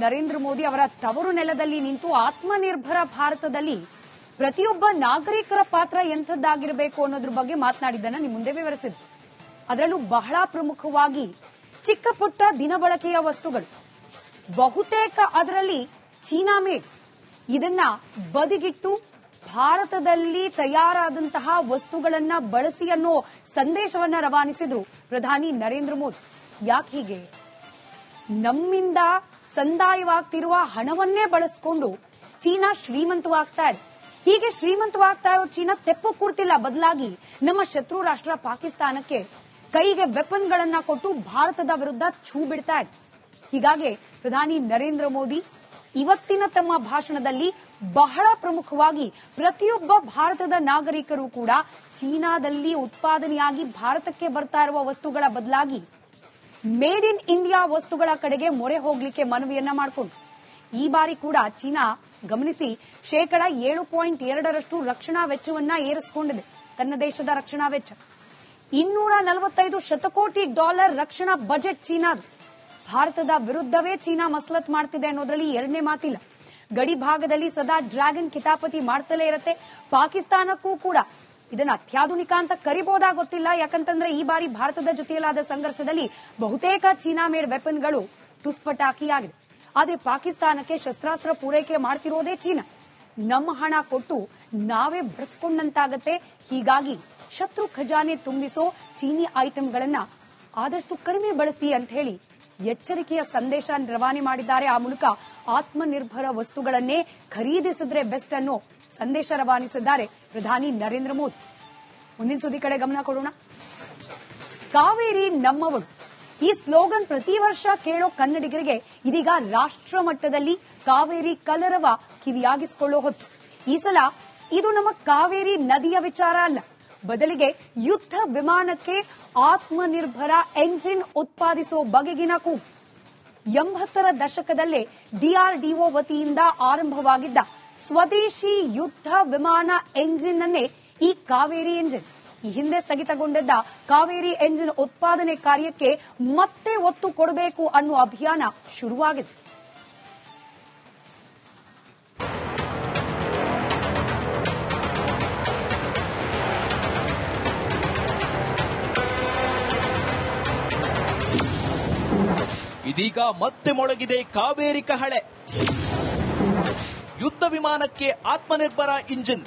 ನರೇಂದ್ರ ಮೋದಿ ಅವರ ತವರು ನೆಲದಲ್ಲಿ ನಿಂತು ಆತ್ಮನಿರ್ಭರ ಭಾರತದಲ್ಲಿ ಪ್ರತಿಯೊಬ್ಬ ನಾಗರಿಕರ ಪಾತ್ರ ಎಂಥದ್ದಾಗಿರಬೇಕು ಅನ್ನೋದ್ರ ಬಗ್ಗೆ ಮಾತನಾಡಿದ್ದನ್ನ ನಿಮ್ಮ ಮುಂದೆ ವಿವರಿಸಿದ್ರು ಅದರಲ್ಲೂ ಬಹಳ ಪ್ರಮುಖವಾಗಿ ಚಿಕ್ಕ ಪುಟ್ಟ ದಿನಬಳಕೆಯ ವಸ್ತುಗಳು. ಬಹುತೇಕ ಅದರಲ್ಲಿ ಚೀನಾ ಮೇಡ್. ಇದನ್ನ ಬದಿಗಿಟ್ಟು ಭಾರತದಲ್ಲಿ ತಯಾರಾದಂತಹ ವಸ್ತುಗಳನ್ನ ಬಳಸಿ ಅನ್ನೋ ಸಂದೇಶವನ್ನ ರವಾನಿಸಿದ್ರು ಪ್ರಧಾನಿ ನರೇಂದ್ರ ಮೋದಿ. ಯಾಕೆ ಹೀಗೆ? ನಮ್ಮಿಂದ ಸಂದಾಯವಾಗ್ತಿರುವ ಹಣವನ್ನೇ ಬಳಸಿಕೊಂಡು ಚೀನಾ ಶ್ರೀಮಂತವಾಗ್ತಾ ಇದೆ. ಹೀಗೆ ಶ್ರೀಮಂತವಾಗ್ತಾ ಇರೋ ಚೀನಾ ತೆಪ್ಪು ಕೂರ್ತಿಲ್ಲ. ಬದಲಾಗಿ ನಮ್ಮ ಶತ್ರು ರಾಷ್ಟ್ರ ಪಾಕಿಸ್ತಾನಕ್ಕೆ ಕೈಗೆ ವೆಪನ್ಗಳನ್ನ ಕೊಟ್ಟು ಭಾರತದ ವಿರುದ್ಧ ಛೂ ಬಿಡ್ತಾ ಇದೆ. ಹೀಗಾಗಿ ಪ್ರಧಾನಿ ನರೇಂದ್ರ ಮೋದಿ ಇವತ್ತಿನ ತಮ್ಮ ಭಾಷಣದಲ್ಲಿ ಬಹಳ ಪ್ರಮುಖವಾಗಿ ಪ್ರತಿಯೊಬ್ಬ ಭಾರತದ ನಾಗರಿಕರು ಕೂಡ ಚೀನಾದಲ್ಲಿ ಉತ್ಪಾದನೆಯಾಗಿ ಭಾರತಕ್ಕೆ ಬರ್ತಾ ಇರುವ ವಸ್ತುಗಳ ಬದಲಾಗಿ ಮೇಡ್ ಇನ್ ಇಂಡಿಯಾ ವಸ್ತುಗಳ ಕಡೆಗೆ ಮೊರೆ ಹೋಗ್ಲಿಕ್ಕೆ ಮನವಿಯನ್ನ ಮಾಡಿಕೊಂಡು. ಈ ಬಾರಿ ಕೂಡ ಚೀನಾ ಗಮನಿಸಿ ಶೇಕಡ ಏಳು ಪಾಯಿಂಟ್ ಎರಡರಷ್ಟು ರಕ್ಷಣಾ ವೆಚ್ಚವನ್ನ ಏರಿಸಿಕೊಂಡಿದೆ. ತನ್ನ ದೇಶದ ರಕ್ಷಣಾ ವೆಚ್ಚ. ಇನ್ನೂರ ನಲವತ್ತೈದು ಶತಕೋಟಿ ಡಾಲರ್ ರಕ್ಷಣಾ ಬಜೆಟ್ ಚೀನಾ ಭಾರತದ ವಿರುದ್ಧವೇ ಚೀನಾ ಮಸಲತ್ ಮಾಡ್ತಿದೆ ಅನ್ನೋದ್ರಲ್ಲಿ ಎರಡನೇ ಮಾತಿಲ್ಲ. ಗಡಿ ಭಾಗದಲ್ಲಿ ಸದಾ ಡ್ರ್ಯಾಗನ್ ಕಿತಾಪತಿ ಮಾಡ್ತಲೇ ಇರುತ್ತೆ. ಪಾಕಿಸ್ತಾನಕ್ಕೂ ಕೂಡ ಇದನ್ನ ಅತ್ಯಾಧುನಿಕ ಅಂತ ಕರಿಬಹುದಾ ಗೊತ್ತಿಲ್ಲ. ಯಾಕಂತಂದ್ರೆ ಈ ಬಾರಿ ಭಾರತದ ಜೊತೆಯಲ್ಲಾದ ಸಂಘರ್ಷದಲ್ಲಿ ಬಹುತೇಕ ಚೀನಾ ಮೇಡ್ ವೆಪನ್ಗಳು ಟುಸ್ಪಟಾಕಿಯಾಗಿದೆ ಆದ್ರೆ ಪಾಕಿಸ್ತಾನಕ್ಕೆ ಶಸ್ತ್ರಾಸ್ತ್ರ ಪೂರೈಕೆ ಮಾಡ್ತಿರೋದೇ ಚೀನಾ. ನಮ್ಮ ಹಣ ಕೊಟ್ಟು ನಾವೇ ಬಳಸ್ಕೊಂಡಂತಾಗತ್ತೆ ಹೀಗಾಗಿ ಶತ್ರು ಖಜಾನೆ ತುಂಬಿಸೋ ಚೀನಿ ಐಟಂಗಳನ್ನ ಆದಷ್ಟು ಕಡಿಮೆ ಬಳಸಿ ಅಂತ ಹೇಳಿ ಎಚ್ಚರಿಕೆಯ ಸಂದೇಶ ರವಾನೆ ಮಾಡಿದ್ದಾರೆ. ಆ ಮೂಲಕ ಆತ್ಮನಿರ್ಭರ ವಸ್ತುಗಳನ್ನೇ ಖರೀದಿಸಿದ್ರೆ ಬೆಸ್ಟ್ ಅನ್ನೋ ಸಂದೇಶ ರವಾನಿಸಿದ್ದಾರೆ ಪ್ರಧಾನಿ ನರೇಂದ್ರ ಮೋದಿ. ಮುಂದಿನ ಸುದ್ದಿ ಕಡೆ ಗಮನ ಕೊಡೋಣ. ಕಾವೇರಿ ನಮ್ಮವಳು ಈ ಸ್ಲೋಗನ್ ಪ್ರತಿ ವರ್ಷ ಕೇಳೋ ಕನ್ನಡಿಗರಿಗೆ ಇದೀಗ ರಾಷ್ಟ್ರ ಮಟ್ಟದಲ್ಲಿ ಕಾವೇರಿ ಕಲರವ ಕಿವಿಯಾಗಿಸಿಕೊಳ್ಳೋ ಹೊತ್ತು. ಈ ಸಲ ಇದು ನಮ್ಮ ಕಾವೇರಿ ನದಿಯ ವಿಚಾರ ಅಲ್ಲ. ಬದಲಿಗೆ ಯುದ್ಧ ವಿಮಾನಕ್ಕೆ ಆತ್ಮನಿರ್ಭರ ಎಂಜಿನ್ ಉತ್ಪಾದಿಸೋ ಬಗೆಗಿನ ಕೂಗು. ಎಂಬತ್ತರ ದಶಕದಲ್ಲೇ ಡಿಆರ್ಡಿಒ ವತಿಯಿಂದ ಆರಂಭವಾಗಿದ್ದ ಸ್ವದೇಶಿ ಯುದ್ಧ ವಿಮಾನ ಎಂಜಿನ್ ಅನ್ನೇ ಈ ಕಾವೇರಿ ಎಂಜಿನ್, ಈ ಹಿಂದೆ ಸ್ಥಗಿತಗೊಂಡಿದ್ದ ಕಾವೇರಿ ಎಂಜಿನ್ ಉತ್ಪಾದನೆ ಕಾರ್ಯಕ್ಕೆ ಮತ್ತೆ ಒತ್ತು ಕೊಡಬೇಕು ಅನ್ನುವ ಅಭಿಯಾನ ಶುರುವಾಗಿದೆ. ಇದೀಗ ಮತ್ತೆ ಮೊಳಗಿದೆ ಕಾವೇರಿ ಕಹಳೆ. ಯುದ್ಧ ವಿಮಾನಕ್ಕೆ ಆತ್ಮನಿರ್ಭರ ಇಂಜಿನ್.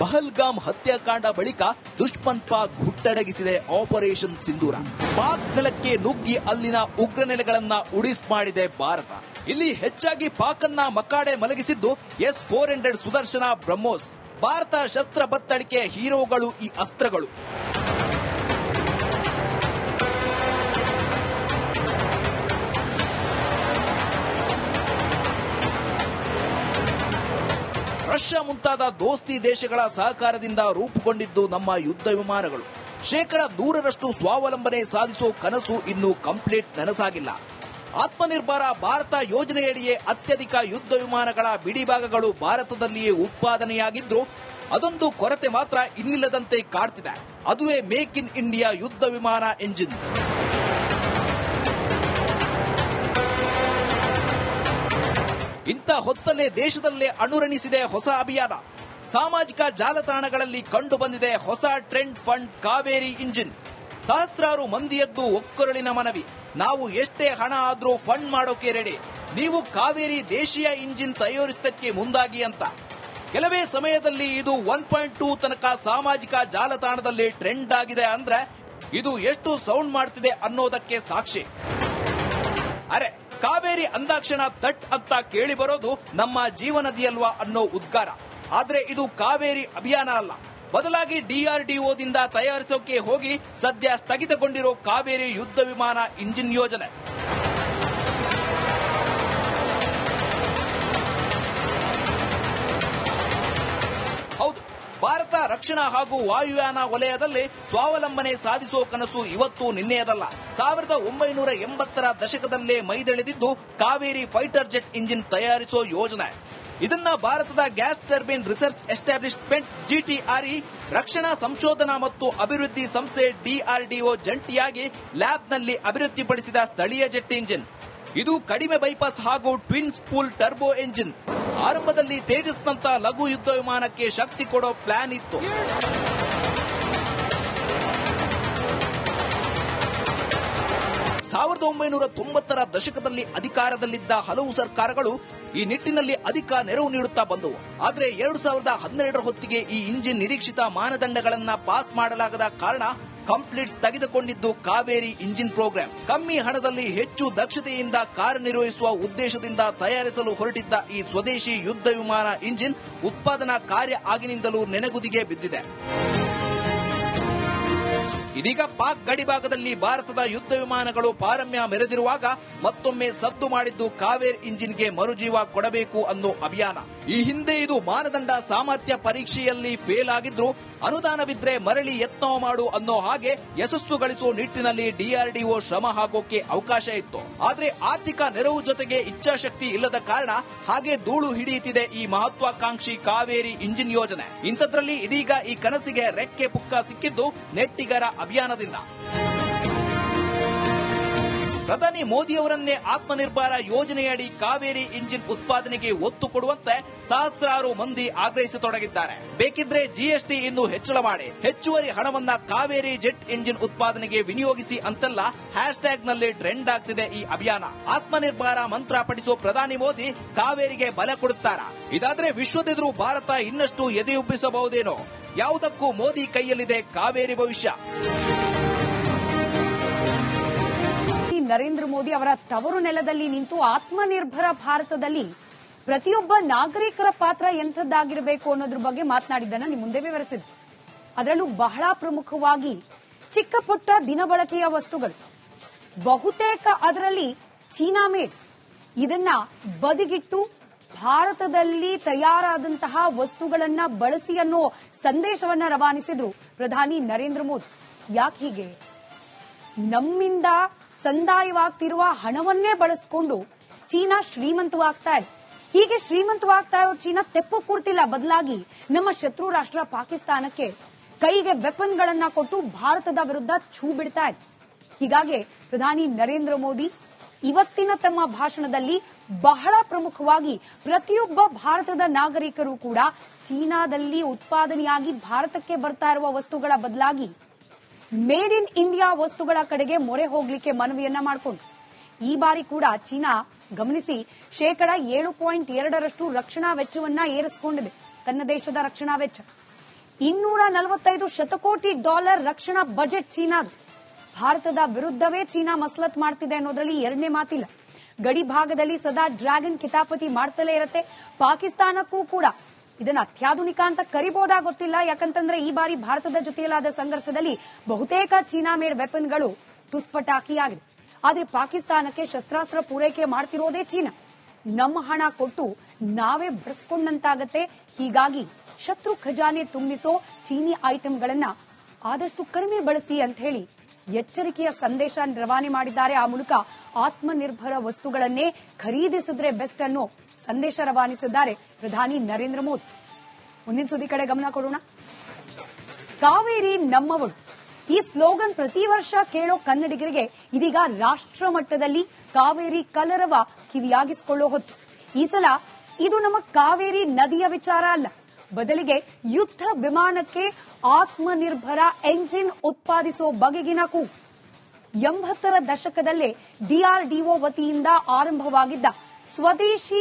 ಪಹಲ್ಗಾಮ್ ಹತ್ಯಾಕಾಂಡ ಬಳಿಕ ದುಷ್ಪಂತ್ ಪಾಕ್ ಹುಟ್ಟಡಗಿಸಿದೆ ಆಪರೇಷನ್ ಸಿಂಧೂರ. ಪಾಕ್ ನೆಲಕ್ಕೆ ನುಗ್ಗಿ ಅಲ್ಲಿನ ಉಗ್ರ ನೆಲೆಗಳನ್ನ ಉಡಿಸ್ ಮಾಡಿದೆ ಭಾರತ. ಇಲ್ಲಿ ಹೆಚ್ಚಾಗಿ ಪಾಕನ್ನ ಮಕಾಡೆ ಮಲಗಿಸಿದ್ದು S four hundred Sudarshana BrahMos. Bharata ಶಸ್ತ್ರ ಬತ್ತಳಿಕೆಯ ಹೀರೋಗಳು ಈ ಅಸ್ತ್ರಗಳು. ರಷ್ಯಾ ಮುಂತಾದ ದೋಸ್ತಿ ದೇಶಗಳ ಸಹಕಾರದಿಂದ ರೂಪುಗೊಂಡಿದ್ದು ನಮ್ಮ ಯುದ್ಧ ವಿಮಾನಗಳು. ಶೇಕಡ ನೂರರಷ್ಟು ಸ್ವಾವಲಂಬನೆ ಸಾಧಿಸೋ ಕನಸು ಇನ್ನೂ ಕಂಪ್ಲೀಟ್ ನನಸಾಗಿಲ್ಲ. ಆತ್ಮನಿರ್ಭರ ಭಾರತ ಯೋಜನೆಯಡಿಯೇ ಅತ್ಯಧಿಕ ಯುದ್ಧ ವಿಮಾನಗಳ ಬಿಡಿಭಾಗಗಳು ಭಾರತದಲ್ಲಿಯೇ ಉತ್ಪಾದನೆಯಾಗಿದ್ರು ಅದೊಂದು ಕೊರತೆ ಮಾತ್ರ ಇನ್ನಿಲ್ಲದಂತೆ ಕಾಡ್ತಿದೆ. ಅದುವೇ ಮೇಕ್ ಇನ್ ಇಂಡಿಯಾ ಯುದ್ಧ ವಿಮಾನ ಎಂಜಿನ್. ಇಂಥ ಹೊತ್ತಲ್ಲೇ ದೇಶದಲ್ಲೇ ಅಣುರಣಿಸಿದೆ ಹೊಸ ಅಭಿಯಾನ. ಸಾಮಾಜಿಕ ಜಾಲತಾಣಗಳಲ್ಲಿ ಕಂಡುಬಂದಿದೆ ಹೊಸ ಟ್ರೆಂಡ್ ಫಂಡ್ ಕಾವೇರಿ ಇಂಜಿನ್. ಸಹಸ್ರಾರು ಮಂದಿಯದ್ದು ಒಕ್ಕೊರಳಿನ ಮನವಿ. ನಾವು ಎಷ್ಟೇ ಹಣ ಆದ್ರೂ ಫಂಡ್ ಮಾಡೋಕೆ ರೆಡಿ. ನೀವು ಕಾವೇರಿ ದೇಶೀಯ ಇಂಜಿನ್ ತಯಾರಿಸಕ್ಕೆ ಮುಂದಾಗಿ ಅಂತ. ಕೆಲವೇ ಸಮಯದಲ್ಲಿ ಇದು ಒನ್ ಪಾಯಿಂಟ್ ಟೂ ತನಕ ಸಾಮಾಜಿಕ ಜಾಲತಾಣದಲ್ಲಿ ಟ್ರೆಂಡ್ ಆಗಿದೆ ಅಂದ್ರೆ ಇದು ಎಷ್ಟು ಸೌಂಡ್ ಮಾಡ್ತಿದೆ ಅನ್ನೋದಕ್ಕೆ ಸಾಕ್ಷಿ. ಅರೆ, ಕಾವೇರಿ ಅಂದಾಕ್ಷಣ ತಟ್ ಅಂತ ಕೇಳಿ ಬರೋದು ನಮ್ಮ ಜೀವನದಿಯಲ್ವಾ ಅನ್ನೋ ಉದ್ಗಾರ. ಆದ್ರೆ ಇದು ಕಾವೇರಿ ಅಭಿಯಾನ ಅಲ್ಲ. ಬದಲಾಗಿ ಡಿಆರ್ಡಿಒದಿಂದ ತಯಾರಿಸೋಕೆ ಹೋಗಿ ಸದ್ಯ ಸ್ಥಗಿತಗೊಂಡಿರೋ ಕಾವೇರಿ ಯುದ್ಧ ವಿಮಾನ ಇಂಜಿನ್ ಯೋಜನೆ. ಹೌದು, ಭಾರತ ರಕ್ಷಣಾ ಹಾಗೂ ವಾಯುಯಾನ ವಲಯದಲ್ಲಿ ಸ್ವಾವಲಂಬನೆ ಸಾಧಿಸುವ ಕನಸು ಇವತ್ತು ನಿನ್ನೆಯದಲ್ಲ. ಸಾವಿರದ ಒಂಬೈನೂರ ಎಂಬತ್ತರ ದಶಕದಲ್ಲೇ ಮೈದೆಳೆದಿದ್ದು ಕಾವೇರಿ ಫೈಟರ್ ಜೆಟ್ ಇಂಜಿನ್ ತಯಾರಿಸೋ ಯೋಜನೆ. ಇದನ್ನ ಭಾರತದ gas turbine research establishment GTRE, ರಕ್ಷಣಾ ಸಂಶೋಧನಾ ಮತ್ತು ಅಭಿವೃದ್ಧಿ ಸಂಸ್ಥೆ ಡಿಆರ್ಡಿಒ ಜಂಟಿಯಾಗಿ ಲ್ಯಾಬ್ನಲ್ಲಿ ಅಭಿವೃದ್ಧಿಪಡಿಸಿದ ಸ್ಥಳೀಯ ಜೆಟ್ ಇಂಜಿನ್. ಇದು ಕಡಿಮೆ ಬೈಪಾಸ್ ಹಾಗೂ ಟ್ವಿನ್ ಸ್ಪೂಲ್ ಟರ್ಬೋ ಎಂಜಿನ್ ಆರಂಭದಲ್ಲಿ ತೇಜಸ್ನಂತ ಲಘು ಯುದ್ಧ ವಿಮಾನಕ್ಕೆ ಶಕ್ತಿ ಕೊಡೋ ಪ್ಲಾನ್ ಇತ್ತು. ಸಾವಿರದ ಒಂಬೈನೂರ ತೊಂಬತ್ತರ ದಶಕದಲ್ಲಿ ಅಧಿಕಾರದಲ್ಲಿದ್ದ ಹಲವು ಸರ್ಕಾರಗಳು ಈ ನಿಟ್ಟಿನಲ್ಲಿ ಅಧಿಕ ನೆರವು ನೀಡುತ್ತಾ ಬಂದವು. ಆದರೆ ಎರಡು ಸಾವಿರದ ಹನ್ನೆರಡರ ಹೊತ್ತಿಗೆ ಈ ಇಂಜಿನ್ ನಿರೀಕ್ಷಿತ ಮಾನದಂಡಗಳನ್ನ ಪಾಸ್ ಮಾಡಲಾಗದ ಕಾರಣ ಕಂಪ್ಲೀಟ್ ತೆಗೆದುಕೊಂಡಿದ್ದು ಕಾವೇರಿ ಇಂಜಿನ್ ಪ್ರೋಗ್ರಾಂ. ಕಮ್ಮಿ ಹಣದಲ್ಲಿ ಹೆಚ್ಚು ದಕ್ಷತೆಯಿಂದ ಕಾರ್ಯನಿರ್ವಹಿಸುವ ಉದ್ದೇಶದಿಂದ ತಯಾರಿಸಲು ಹೊರಟಿದ್ದ ಈ ಸ್ವದೇಶಿ ಯುದ್ಧ ವಿಮಾನ ಇಂಜಿನ್ ಉತ್ಪಾದನಾ ಕಾರ್ಯ ಆಗಿನಿಂದಲೂ ನೆನೆಗುದಿಗೆ ಬಿದ್ದಿದೆ. ಇದೀಗ ಪಾಕ್ ಗಡಿಭಾಗದಲ್ಲಿ ಭಾರತದ ಯುದ್ಧ ವಿಮಾನಗಳು ಪಾರಮ್ಯ ಮೆರೆದಿರುವಾಗ ಮತ್ತೊಮ್ಮೆ ಸದ್ದು ಮಾಡಿದ್ದು ಕಾವೇರಿ ಇಂಜಿನ್ಗೆ ಮರುಜೀವ ಕೊಡಬೇಕು ಅನ್ನೋ ಅಭಿಯಾನ. ಈ ಹಿಂದೆ ಇದು ಮಾನದಂಡ ಸಾಮರ್ಥ್ಯ ಪರೀಕ್ಷೆಯಲ್ಲಿ ಫೇಲ್ ಆಗಿದ್ರು ಅನುದಾನವಿದ್ರೆ ಮರಳಿ ಯತ್ನ ಮಾಡು ಅನ್ನೋ ಹಾಗೆ ಯಶಸ್ಸು ಗಳಿಸುವ ನಿಟ್ಟಿನಲ್ಲಿ ಡಿಆರ್ಡಿಒ ಶ್ರಮ ಹಾಕೋಕೆ ಅವಕಾಶ ಇತ್ತು. ಆದ್ರೆ ಆರ್ಥಿಕ ನೆರವು ಜೊತೆಗೆ ಇಚ್ಛಾಶಕ್ತಿ ಇಲ್ಲದ ಕಾರಣ ಹಾಗೆ ಧೂಳು ಹಿಡಿಯುತ್ತಿದೆ ಈ ಮಹತ್ವಾಕಾಂಕ್ಷಿ ಕಾವೇರಿ ಇಂಜಿನ್ ಯೋಜನೆ. ಇಂಥದ್ರಲ್ಲಿ ಇದೀಗ ಈ ಕನಸಿಗೆ ರೆಕ್ಕೆ ಪುಕ್ಕ ಸಿಕ್ಕಿದ್ದು ನೆಟ್ಟಿಗರ ಅಭಿಯಾನದಿಂದ. ಪ್ರಧಾನಿ ಮೋದಿಯವರನ್ನೇ ಆತ್ಮನಿರ್ಭರ ಯೋಜನೆಯಡಿ ಕಾವೇರಿ ಇಂಜಿನ್ ಉತ್ಪಾದನೆಗೆ ಒತ್ತು ಕೊಡುವಂತೆ ಸಹಸ್ರಾರು ಮಂದಿ ಆಗ್ರಹಿಸತೊಡಗಿದ್ದಾರೆ. ಬೇಕಿದ್ರೆ ಜಿಎಸ್ಟಿ ಇನ್ನು ಹೆಚ್ಚಳ ಮಾಡಿ. ಹೆಚ್ಚುವರಿ ಹಣವನ್ನ ಕಾವೇರಿ ಜೆಟ್ ಇಂಜಿನ್ ಉತ್ಪಾದನೆಗೆ ವಿನಿಯೋಗಿಸಿ ಅಂತೆಲ್ಲ ಹ್ಯಾಶ್ ಟ್ಯಾಗ್ನಲ್ಲಿ ಟ್ರೆಂಡ್ ಆಗ್ತಿದೆ ಈ ಅಭಿಯಾನ. ಆತ್ಮನಿರ್ಭರ ಮಂತ್ರ ಪಠಿಸುವ ಪ್ರಧಾನಿ ಮೋದಿ ಕಾವೇರಿಗೆ ಬಲ ಕೊಡುತ್ತಾರಾ? ಇದಾದ್ರೆ ವಿಶ್ವದೆದುರು ಭಾರತ ಇನ್ನಷ್ಟು ಎದೆಯುಬ್ಬಿಸಬಹುದೇನೋ? ಯಾವುದಕ್ಕೂ ಮೋದಿ ಕೈಯಲ್ಲಿದೆ ಕಾವೇರಿ ಭವಿಷ್ಯ. ನರೇಂದ್ರ ಮೋದಿ ಅವರ ತವರು ನೆಲದಲ್ಲಿ ನಿಂತು ಆತ್ಮನಿರ್ಭರ ಭಾರತದಲ್ಲಿ ಪ್ರತಿಯೊಬ್ಬ ನಾಗರಿಕರ ಪಾತ್ರ ಎಂಥದ್ದಾಗಿರಬೇಕು ಅನ್ನೋದ್ರ ಬಗ್ಗೆ ಮಾತನಾಡಿದ್ದನ್ನ ನಿಮ್ಮ ಮುಂದೆ ವಿವರಿಸಿದ್ರು ಅದರಲ್ಲೂ ಬಹಳ ಪ್ರಮುಖವಾಗಿ ಚಿಕ್ಕ ಪುಟ್ಟ ದಿನಬಳಕೆಯ ವಸ್ತುಗಳು. ಬಹುತೇಕ ಅದರಲ್ಲಿ ಚೀನಾ ಮೇಡ್. ಇದನ್ನ ಬದಿಗಿಟ್ಟು ಭಾರತದಲ್ಲಿ ತಯಾರಾದಂತಹ ವಸ್ತುಗಳನ್ನ ಬಳಸಿ ಅನ್ನೋ ಸಂದೇಶವನ್ನ ರವಾನಿಸಿದ್ರು ಪ್ರಧಾನಿ ನರೇಂದ್ರ ಮೋದಿ. ಯಾಕೆ ಹೀಗೆ? ನಮ್ಮಿಂದ ಸಂದಾಯವಾಗ್ತಿರುವ ಹಣವನ್ನೇ ಬಳಸಿಕೊಂಡು ಚೀನಾ ಶ್ರೀಮಂತವಾಗ್ತಾ ಇದೆ. ಹೀಗೆ ಶ್ರೀಮಂತವಾಗ್ತಾ ಇರೋ ಚೀನಾ ತೆಪ್ಪು ಕೊಡ್ತಿಲ್ಲ ಬದಲಾಗಿ ನಮ್ಮ ಶತ್ರು ರಾಷ್ಟ್ರ ಪಾಕಿಸ್ತಾನಕ್ಕೆ ಕೈಗೆ ವೆಪನ್ಗಳನ್ನ ಕೊಟ್ಟು ಭಾರತದ ವಿರುದ್ಧ ಛೂ ಬಿಡ್ತಾ ಇದೆ. ಹೀಗಾಗಿ ಪ್ರಧಾನಿ ನರೇಂದ್ರ ಮೋದಿ ಇವತ್ತಿನ ತಮ್ಮ ಭಾಷಣದಲ್ಲಿ ಬಹಳ ಪ್ರಮುಖವಾಗಿ ಪ್ರತಿಯೊಬ್ಬ ಭಾರತದ ನಾಗರಿಕರು ಕೂಡ ಚೀನಾದಲ್ಲಿ ಉತ್ಪಾದನೆಯಾಗಿ ಭಾರತಕ್ಕೆ ಬರ್ತಾ ಇರುವ ವಸ್ತುಗಳ ಬದಲಾಗಿ ಮೇಡ್ ಇನ್ ಇಂಡಿಯಾ ವಸ್ತುಗಳ ಕಡೆಗೆ ಮೊರೆ ಹೋಗ್ಲಿಕ್ಕೆ ಮನವಿಯನ್ನ ಮಾಡಿಕೊಂಡು. ಈ ಬಾರಿ ಕೂಡ ಚೀನಾ ಗಮನಿಸಿ ಶೇಕಡ ಏಳು ಪಾಯಿಂಟ್ ಎರಡರಷ್ಟು ರಕ್ಷಣಾ ವೆಚ್ಚವನ್ನ ಏರಿಸಿಕೊಂಡಿದೆ. ತನ್ನ ದೇಶದ ರಕ್ಷಣಾ ವೆಚ್ಚ. ಇನ್ನೂರ ನಲವತ್ತೈದು ಶತಕೋಟಿ ಡಾಲರ್ ರಕ್ಷಣಾ ಬಜೆಟ್ ಚೀನಾದು ಭಾರತದ ವಿರುದ್ಧವೇ ಚೀನಾ ಮಸಲತ್ ಮಾಡ್ತಿದೆ ಅನ್ನೋದ್ರಲ್ಲಿ ಎರಡನೇ ಮಾತಿಲ್ಲ. ಗಡಿ ಭಾಗದಲ್ಲಿ ಸದಾ ಡ್ರ್ಯಾಗನ್ ಕಿತಾಪತಿ ಮಾಡ್ತಲೇ ಇರುತ್ತೆ. ಪಾಕಿಸ್ತಾನಕ್ಕೂ ಕೂಡ ಇದನ್ನ ಅತ್ಯಾಧುನಿಕ ಅಂತ ಕರಿಬಹುದಾ ಗೊತ್ತಿಲ್ಲ. ಯಾಕಂತಂದ್ರೆ ಈ ಬಾರಿ ಭಾರತದ ಜೊತೆಯಲ್ಲಾದ ಸಂಘರ್ಷದಲ್ಲಿ ಬಹುತೇಕ ಚೀನಾ ಮೇಡ್ ವೆಪನ್ಗಳು ತುಸ್ಪಟಾಕಿಯಾಗಿದೆ ಆದ್ರೆ ಪಾಕಿಸ್ತಾನಕ್ಕೆ ಶಸ್ತ್ರಾಸ್ತ್ರ ಪೂರೈಕೆ ಮಾಡ್ತಿರೋದೇ ಚೀನಾ. ನಮ್ಮ ಹಣ ಕೊಟ್ಟು ನಾವೇ ಬಳಸ್ಕೊಂಡಂತಾಗತ್ತೆ ಹೀಗಾಗಿ ಶತ್ರು ಖಜಾನೆ ತುಂಬಿಸೋ ಚೀನಿ ಐಟಂಗಳನ್ನ ಆದಷ್ಟು ಕಡಿಮೆ ಬಳಸಿ ಅಂತ ಹೇಳಿ ಎಚ್ಚರಿಕೆಯ ಸಂದೇಶ ರವಾನೆ ಮಾಡಿದ್ದಾರೆ. ಆ ಮೂಲಕ ಆತ್ಮನಿರ್ಭರ ವಸ್ತುಗಳನ್ನೇ ಖರೀದಿಸಿದ್ರೆ ಬೆಸ್ಟ್ ಅನ್ನೋ ಸಂದೇಶ ರವಾನಿಸಿದ್ದಾರೆ ಪ್ರಧಾನಿ ನರೇಂದ್ರ ಮೋದಿ. ಮುಂದಿನ ಸುದ್ದಿ ಕಡೆ ಗಮನ ಕೊಡೋಣ. ಕಾವೇರಿ ನಮ್ಮವಳು ಈ ಸ್ಲೋಗನ್ ಪ್ರತಿ ವರ್ಷ ಕೇಳೋ ಕನ್ನಡಿಗರಿಗೆ ಇದೀಗ ರಾಷ್ಟ್ರ ಮಟ್ಟದಲ್ಲಿ ಕಾವೇರಿ ಕಲರವ ಕಿವಿಯಾಗಿಸಿಕೊಳ್ಳೋ ಹೊತ್ತು. ಈ ಸಲ ಇದು ನಮ್ಮ ಕಾವೇರಿ ನದಿಯ ವಿಚಾರ ಅಲ್ಲ. ಬದಲಿಗೆ ಯುದ್ಧ ವಿಮಾನಕ್ಕೆ ಆತ್ಮನಿರ್ಭರ ಎಂಜಿನ್ ಉತ್ಪಾದಿಸೋ ಬಗೆಗಿನ ಕೂ ಎಂಬತ್ತರ ದಶಕದಲ್ಲೇ ಡಿಆರ್ಡಿಒ ವತಿಯಿಂದ ಆರಂಭವಾಗಿದ್ದ ಸ್ವದೇಶಿ